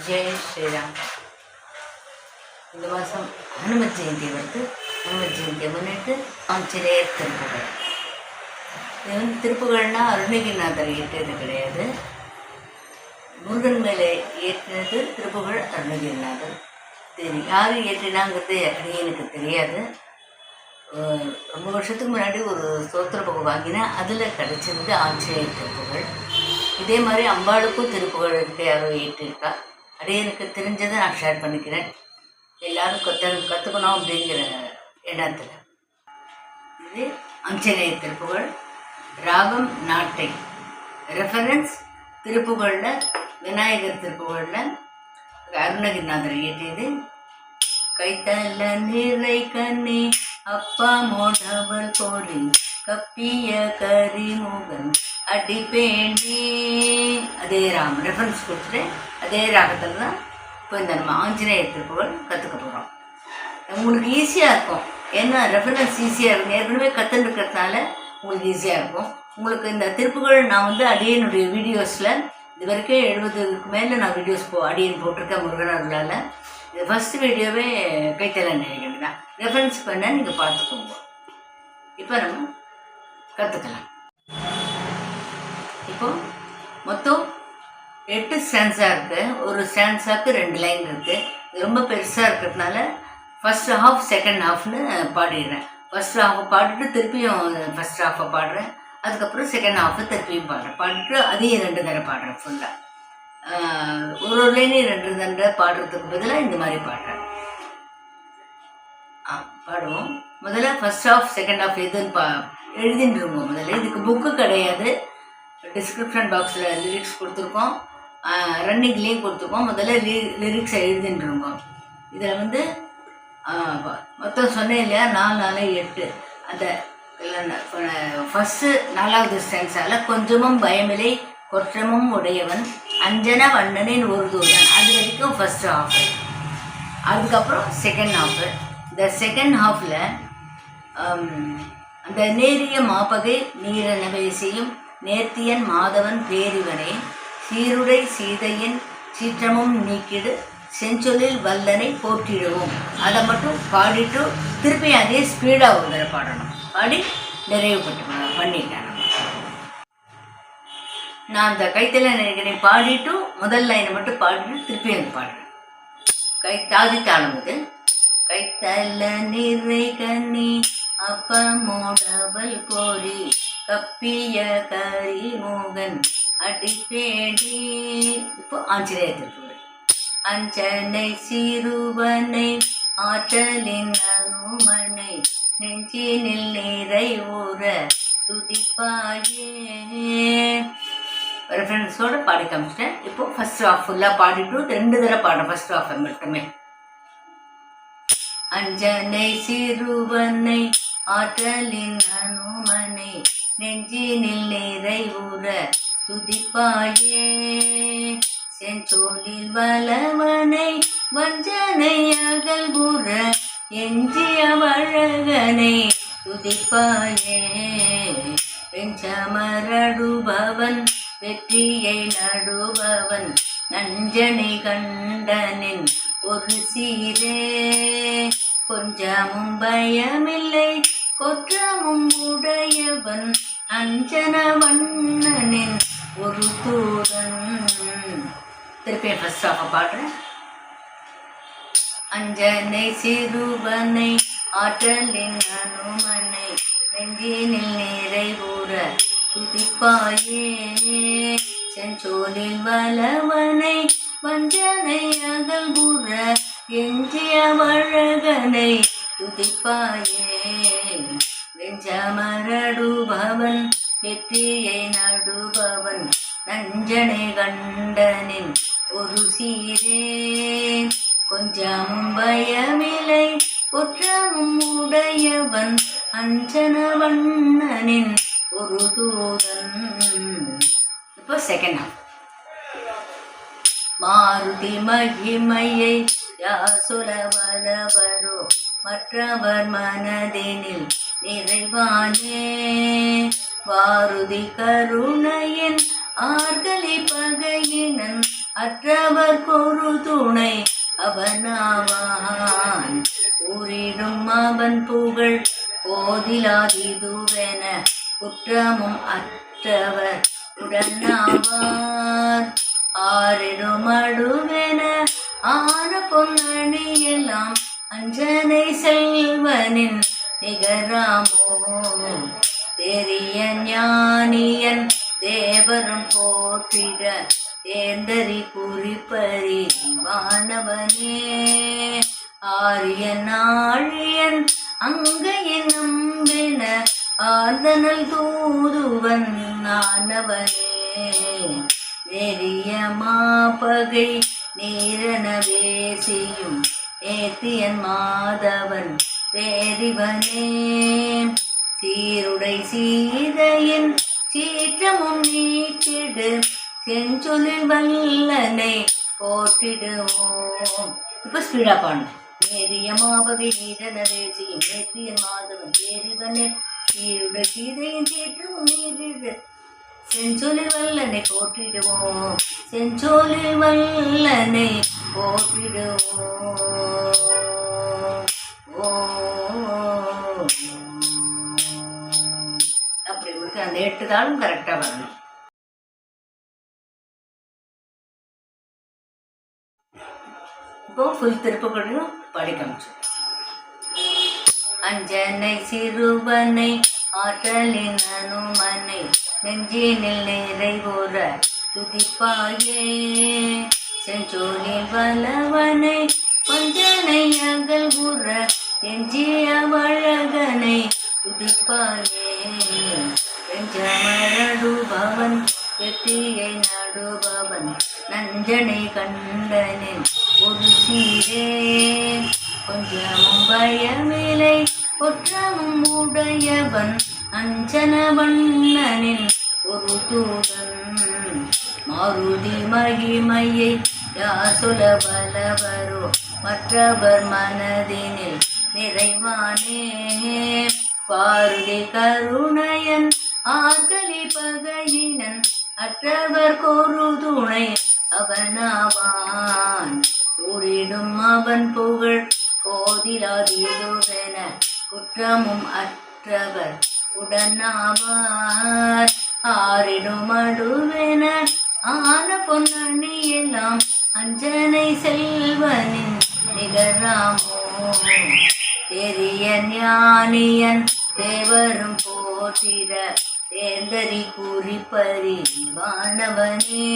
ஜெய் ஸ்ரீராம் இந்த மாதம் ஹனுமத் ஜெயந்தி வருது. ஹனுமத் ஜெயந்தியை முன்னிட்டு ஆஞ்சநேயர் திருப்புகள் இது வந்து திருப்புகள்னால் அருணகிரிநாதர் இயற்றியது கிடையாது. முருகன் மேலே ஏற்றினது திருப்புகழ் அருணகிரிநாதர். தெரியும் யார் ஏற்றினாங்கிறது எனக்கு தெரியாது. ரொம்ப வருஷத்துக்கு முன்னாடி ஒரு சோத்திர புகை வாங்கினேன். அதில் கிடச்சிருந்து ஆஞ்சநேயர் திருப்புகள் இதே மாதிரி அம்பாளுக்கும் திருப்புகள் இருக்கு யாரோ ஏற்றிருக்கா அதே எனக்கு தெரிஞ்சதை நான் ஷேர் பண்ணிக்கிறேன். எல்லாரும் கற்று கற்றுக்கணும் அப்படிங்கிற எண்ணத்தில். இது ஆஞ்சநேயர் திருப்புகள் ராகம் நாட்டை. ரெஃபரன்ஸ் திருப்புகளில் விநாயகர் திருப்புகளில் அருணகிரிநாதர் இயற்றியது. கைத்தல நிறை கண்ணி அப்பா மோடவல் கோரி கப்பிய கரிமுகன் அடிப்பேண்டி அதே ராகம் ரெஃபரன்ஸ் கொடுத்துட்டு அதே ராகத்தில் தான் இப்போ இந்த நம்ம ஆஞ்சநேயர் திருப்புகள் கற்றுக்க போகிறோம் உங்களுக்கு ஈஸியாக இருக்கும். ஏன்னா ரெஃபரன்ஸ் ஈஸியாக இருக்கும். ஏற்கனவே கற்றுருக்கிறதுனால உங்களுக்கு ஈஸியாக இருக்கும். உங்களுக்கு இந்த திருப்புகள் நான் வந்து அடியனுடைய வீடியோஸில் இது வரைக்கும் எழுபதுக்கு மேலே நான் வீடியோஸ் போ அடியன் போட்டிருக்கேன் முருகனர்களால். இது ஃபஸ்ட் வீடியோவே கைத்தல நினைக்கிறேன் தான். ரெஃபரன்ஸ் பண்ண நீங்கள் பார்த்துக்கோங்க. இப்போ நம்ம கற்றுக்கலாம் இருக்கும். மொத்தம் எட்டு ஸ்டான்ஸாக இருக்குது ஒரு ஸ்டான்ஸாக்கு ரெண்டு லைன் இருக்குது இது ரொம்ப பெருசாக இருக்கிறதுனால ஃபஸ்ட் ஹாஃப் செகண்ட் ஹாஃப்னு பாடிடுறேன். ஃபர்ஸ்ட் ஹாஃபை பாடிட்டு திருப்பியும் ஃபர்ஸ்ட் ஹாஃபை பாடுறேன். அதுக்கப்புறம் செகண்ட் ஹாஃபை திருப்பியும் பாடுறேன். பாடிட்டு அதையும் ரெண்டு தடவை பாடுறேன் ஃபுல்லாக ஒரு ஒரு லைனையும் ரெண்டு தடவை பாடுறதுக்கு பதிலாக இந்த மாதிரி பாடுறேன். ஆ பாடுவோம். முதல்ல ஃபர்ஸ்ட் ஹாஃப் செகண்ட் ஹாஃப் எதுன்னு பா எழுதிட்டுருங்க முதல்ல இதுக்கு புக்கு கிடையாது. டிஸ்கிரிப்ஷன் பாக்ஸில் லிரிக்ஸ் கொடுத்துருக்கோம். ரன்னிங் லீவ் கொடுத்துருக்கோம். முதல்ல லி லிரிக்ஸை எழுதிட்டுருங்க இதில் வந்து மொத்தம் சொன்னேன் இல்லையா? நாலு நாலு எட்டு. அந்த ஃபஸ்ட்டு நாலாவது ஸ்டென்ஸால் கொஞ்சமும் பயமில்லை கொற்றமும் உடையவன் அஞ்சன வண்ணனின் ஒரு தூதன் அது வரைக்கும் ஃபஸ்ட்டு ஹாஃப் அதுக்கப்புறம் செகண்ட் ஹாஃபு இந்த செகண்ட் ஹாஃபில் அந்த நேரிய மாப்பகை நீரனவை செய்யும் நேர்த்தியன் மாதவன் பேரிவனை சீருடை சீதையின் சீற்றமும் நீக்கிடு செஞ்சொல்லில் வல்லனை போற்றிடுவோம். அதை மட்டும் பாடிட்டு திருப்பி அதே ஸ்பீடாக ஒரு தடவை பாடணும். பாடி நிறைவு பட்டு பண்ணிட்டேன் நான் அந்த கைத்தல நினைக்கிறேன். பாடிட்டு முதல் லைனை மட்டும் பாடிட்டு திருப்பி எனக்கு பாடுறேன். கை தாதி தாளம் இது. கைத்தல நிறை கண்ணி அப்பமோடவல் கோரி கப்பிய கரிமோகன் அடிப்பேடி. இப்போ ஆஞ்சநேயர் திருப்பூர் அஞ்சனை சிறுவனை ஆற்றலின் அனுமனை நெஞ்சினில் நிறைவுற துதிப்பாயே. ரெஃபரன்ஸோடு பாடி காமிச்சிட்டேன். இப்போ ஃபர்ஸ்ட் ஹாஃப் ஃபுல்லாக பாடிட்டு ரெண்டு தடவை பாடுறேன் ஃபர்ஸ்ட் ஹாஃப் மட்டுமே. அஞ்சனை சிறுவனை ஆற்றலின் அனுமனை நெஞ்சினில் நிறைவுற துதிப்பாயே. செந்தோலில் வளவனை வஞ்சனை அகல்புற எஞ்சிய வழகனை துதிப்பாயே. பெஞ்சமரடுபவன் வெற்றியை நடுபவன் நஞ்சனை கண்டனின் ஒரு சீரே. கொஞ்சமும் பயமில்லை கொற்றமும் உடையவன் அஞ்சன வண்ணனின் ஒரு தூதன். திருப்பி ஃபர்ஸ்ட் ஆஃப் பாடுறேன். அஞ்சனை சிறுவனை ஆற்றலின் அனுமனை நெஞ்சினில் நிறைவுற துதிப்பாயே செஞ்சோலில் வளவனை வஞ்சனை அகல்புற எஞ்சிய வழகனை துதிப்பாயே சமரடுபவன் வெற்றியை நடுபவன் நஞ்சனை கண்டனின் ஒரு சீரே. கொஞ்சமும் பயமில்லை குற்றமும் உடையவன் அஞ்சன வண்ணனின் ஒரு தூதன். இப்போ செகண்ட் ஹாஃப் மாருதி மகிமையை யாசுல வலவரோ மற்றவர் மனதினில் நிறைவானே வாருதி கருணையின் ஆர்கலி பகையினன் அற்றவர் பொரு துணை அவனாவான். ஊரிடும் அவன் புகழ் போதிலாதிதுவென குற்றமும் அற்றவர் உடனாவார். ஆரிடும் அடுவென ஆன பொன்னணியெல்லாம் அஞ்சனை செல்வனின் நிகராமோ தெரிய ஞானியன் தேவரும் போற்றிட தேர்ந்தறி குறிப்பறி வானவனே. ஆரிய நாழியன் அங்கையன் நம்பின ஆர்தனல் தூதுவன் ஆனவனே நெறிய மாபகை நீரனவே செய்யும் ஏத்தியன் மாதவன் பேரிவனே சீருடை சீதையின் சீற்றமும் நீக்கிடு. செஞ்சொலில் வல்லனை போட்டிடுவோம் இப்போ ஸ்பீடா பாடணும் நேரிய மாபவி நீரனவே செய்யும் ஏத்தியன் மாதவன் பேரிவனே சீருடை சீதையின் சீற்றமும் நீரிடு செஞ்சொலில் வல்லனை போற்றிடுவோம். செஞ்சொலில் வல்லனை போற்றிடுவோம். ஓ எட்டு தாளும் கரெக்டாக வரணும். இப்போ ஃபுல் திருப்புகளையும் படிக்க காமிச்சு அஞ்சனை சிறுவனை ஆற்றலின் அனுமனை நெஞ்சினில் நிறைவுற துதிப்பாயே. செஞ்சோலில் வல்லவனை கொஞ்சனை அகல் உற எஞ்சிய வழகனை துதிப்பாயே. வெற்றியை நடுபவன் நஞ்சனை கண்டனின் ஒரு சீரே கொஞ்சமும் பயமில்லை ஒற்றமும் உடையவன் அஞ்சன வண்ணனின் ஒரு தூதன். மாருதி மகிமையை யார் யாசுல பலவரோ மற்றவர் மனதினில் நிறைவானே. பாருதி கருணையன் ஆகலி பகையினன் அற்றவர் கோரு துணை அவனாவான். ஊரிடும் அவன் புகழ் போதிலாதீதுவென குற்றமும் அற்றவர் உடனாவார். ஆறிடும் அடுவென ஆன பொன்னணி எல்லாம் அஞ்சனை செல்வனின் நிகராமோ? பெரிய ஞானியன் தேவரும் போற்றிட தேர்ந்தறி குறிப்பறி வானவனே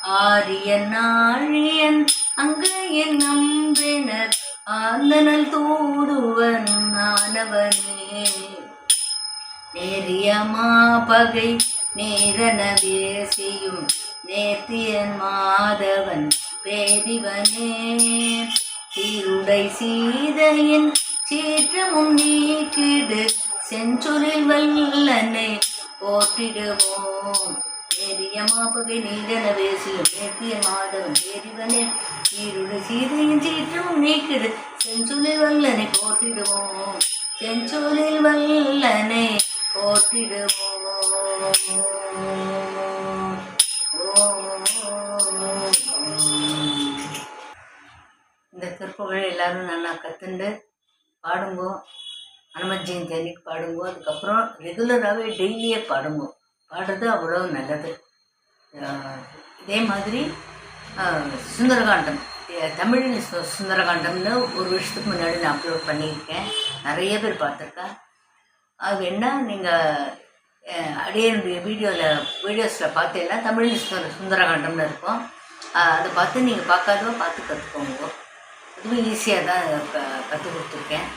ஆரியன் ஆழியன் அங்கையன் நம்பினர் ஆந்தனல் தூடுவன் ஆனவனே நேரிய பகை நேரனவே செய்யும் நேர்த்தியன் மாதவன் பேரிவனே. சீருடை சீதையின் சீற்றமும் நீக்கிடு செஞ்சொலில் வல்லனை போற்றிடுவோம். நேரிய மாபவே நீதனவே செய்யும் நேர்த்திய மாதவன் பேதிவனே சீருடை சீதையின் சீற்றமும் நீக்கிடு செஞ்சொலில் வல்லனை போற்றிடுவோம். செஞ்சொலில் வல்லனை போற்றிடுவோம். இந்த திருப்புகழை எல்லாரும் நல்லா கத்துண்டு பாடுங்கோ. அனுமன் ஜெயந்தி அன்னைக்கு பாடுங்கோ அதுக்கப்புறம் ரெகுலராகவே டெய்லியே பாடுங்கோ. பாடுறது அவ்வளோ நல்லது. இதே மாதிரி சுந்தரகாண்டம். தமிழ் சுந்தரகாண்டம்னு ஒரு வருஷத்துக்கு முன்னாடி நான் அப்லோட் பண்ணியிருக்கேன். நிறைய பேர் பார்த்துருக்கா. அது என்ன நீங்கள் அடியனுடைய வீடியோவில் வீடியோஸில் பார்த்தீங்கன்னா தமிழ் சுந்தர சுந்தரகாண்டம்னு இருக்கும். அதை பார்த்து நீங்கள் பார்க்காதவோ பார்த்து கற்றுக்கோங்க அதுவும் ஈஸியாக தான் க கற்றுக் கொடுத்துருக்கேன்.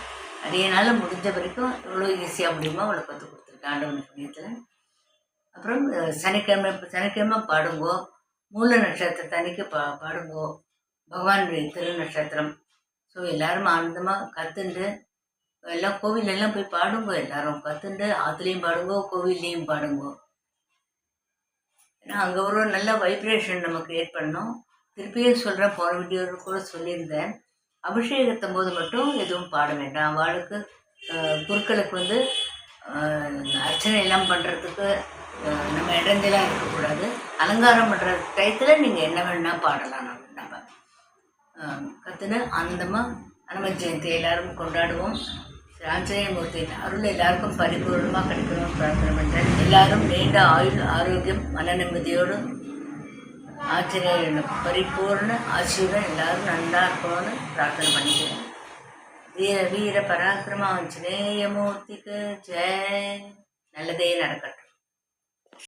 அடியனால் முடிஞ்ச வரைக்கும் எவ்வளோ ஈஸியாக முடியுமோ அவ்வளோ கற்றுக் கொடுத்துருக்கேன் ஆண்டவன் புண்ணியத்தில். அப்புறம் சனிக்கிழமை சனிக்கிழமை பாடுங்கோ. மூல நட்சத்திரத்தை அன்னைக்கு பா பாடுங்கோ. பகவானுடைய திரு நட்சத்திரம் ஸோ எல்லாரும் ஆனந்தமாக கற்றுண்டு எல்லாம் கோவிலெல்லாம் போய் பாடுங்கோ எல்லாரும். கற்றுண்டு ஆற்றுலேயும் பாடுங்கோ கோவில்லையும் பாடுங்கோ. ஏன்னா அங்கே ஒரு நல்ல வைப்ரேஷன் நம்ம க்ரியேட் பண்ணோம் திருப்பியும் சொல்கிறேன் போன வீடியோ கூட சொல்லியிருந்தேன். அபிஷேகத்தும் போது மட்டும் எதுவும் பாட வேண்டாம். அவளுக்கு குருக்களுக்கு வந்து அர்ச்சனை எல்லாம் பண்ணுறதுக்கு நம்ம இடைஞ்சலாக இருக்கக்கூடாது. அலங்காரம் பண்ணுற டயத்தில் நீங்கள் என்ன வேணால் பாடலாம். நம்ம நம்ம கற்றுன அந்தமாக அனும ஜெயந்தி எல்லாரும் கொண்டாடுவோம். ஆஞ்சநேயமூர்த்தியின் அருள் எல்லாருக்கும் பரிபூர்ணமாக கிடைக்கணும்னு பிரார்த்தனை பண்ணுறேன் எல்லாரும் நீண்ட ஆயுள் ஆரோக்கியம் மன நிம்மதியோடு ஆஞ்சநேயன் பரிபூர்ண ஆசீர்வாதம் எல்லாரும் நல்லா இருக்கணும்னு பிரார்த்தனை பண்ணிக்கிறேன். வீர வீர பராக்கிரம ஆஞ்சநேயமூர்த்திக்கு ஜெய். நல்லதே நடக்கட்டும்.